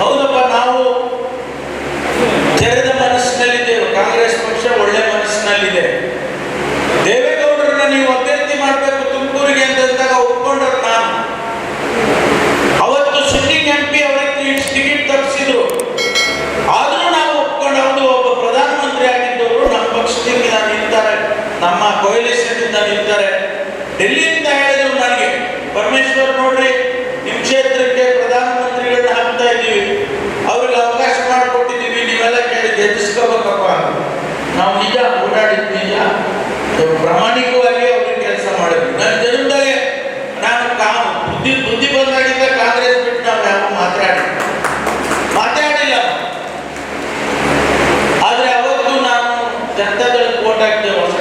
ಹೌದಪ್ಪ, ನಾವು ತೆರೆದ ಮನಸ್ಸಿನಲ್ಲಿದ್ದೇವೆ. ಕಾಂಗ್ರೆಸ್ ಪಕ್ಷ ಒಳ್ಳೆ ಮನಸ್ಸಿನಲ್ಲಿದೆ. ದೇವೇಗೌಡರನ್ನ ನೀವು ಅಭ್ಯರ್ಥಿ ಮಾಡಬೇಕು ತುಮಕೂರಿಗೆ ಅಂತಂದಾಗ ಒಪ್ಕೊಂಡ್ರು ನಾನು. ಅವತ್ತು ಸಿಟ್ಟಿಂಗ್ ಎಂ ಪಿ ಅವರಿಗೆ ಟಿಕೆಟ್ ತಪ್ಪಿಸಿದ್ರು. ಆದರೂ ನಾವು ಒಪ್ಕೊಂಡು ಅವರು ಒಬ್ಬ ಪ್ರಧಾನಮಂತ್ರಿ ಆಗಿದ್ದವರು ನಮ್ಮ ಪಕ್ಷದಿಂದ ನಿಲ್ತಾರೆ ನಮ್ಮ ಕೊಹ್ಲಿ ನಿಲ್ತಾರೆ ಡೆಲ್ಲಿಯಿಂದ ನಾವು ನಿಜ ಓಡಾಡಿದ್ ನಿಜ ಪ್ರಾಮಾಣಿಕವಾಗಿ ಅವ್ರಿಗೆ ಕೆಲಸ ಮಾಡಿದ್ವಿ ನನ್ನ ಜನದಾಗೆ ನಾನು ಕಾ ಬುದ್ಧಿ ಬುದ್ಧಿ ಬಂದಾಗಿದ್ದ ಕಾಂಗ್ರೆಸ್ ಬಿಟ್ಟು ನಾವು ಯಾರು ಮಾತಾಡಿ ಮಾತಾಡಿಲ್ಲ. ಆದ್ರೆ ಅವತ್ತು ನಾನು ಜನತಾದಳಕ್ಕೆ ಓಟ್ ಹಾಕ್ತೇವೆ ಹೊಸ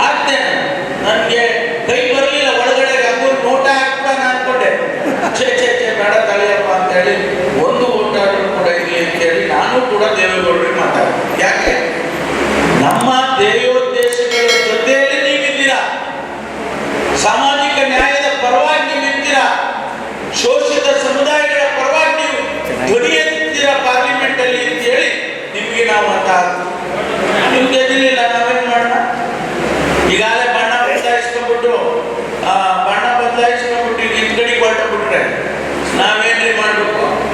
ಹಾಕ್ತೇನೆ. ನನಗೆ ಕೈ ಬರಲಿಲ್ಲ. ಒಳಗಡೆ ಗಂಗೂರ್ ನೋಟ ನಾನು ಅನ್ಕೊಂಡೆ. ಛೇ ಛೇ ಛೇ, ಬೇಡ ತಳಿಯಪ್ಪ ಅಂತ ಹೇಳಿ ಒಂದು ಓಟ್ ಕೂಡ ಅಂತ ಹೇಳಿ ನಾನು ಕೂಡ ಇದ್ದೀರಾ ಪಾರ್ಲಿಮೆಂಟ್ ಅಲ್ಲಿ ಅಂತ ಹೇಳಿ ನಿಮ್ಗೆ ನಾವು ಮತ ನಿಮ್ ಗೆದ್ದಿಲ್ಲ ನಾವೇನ್ ಮಾಡೋಣ? ಈಗಾಗಲೇ ಬಣ್ಣ ಬೆಟ್ಟ ಆ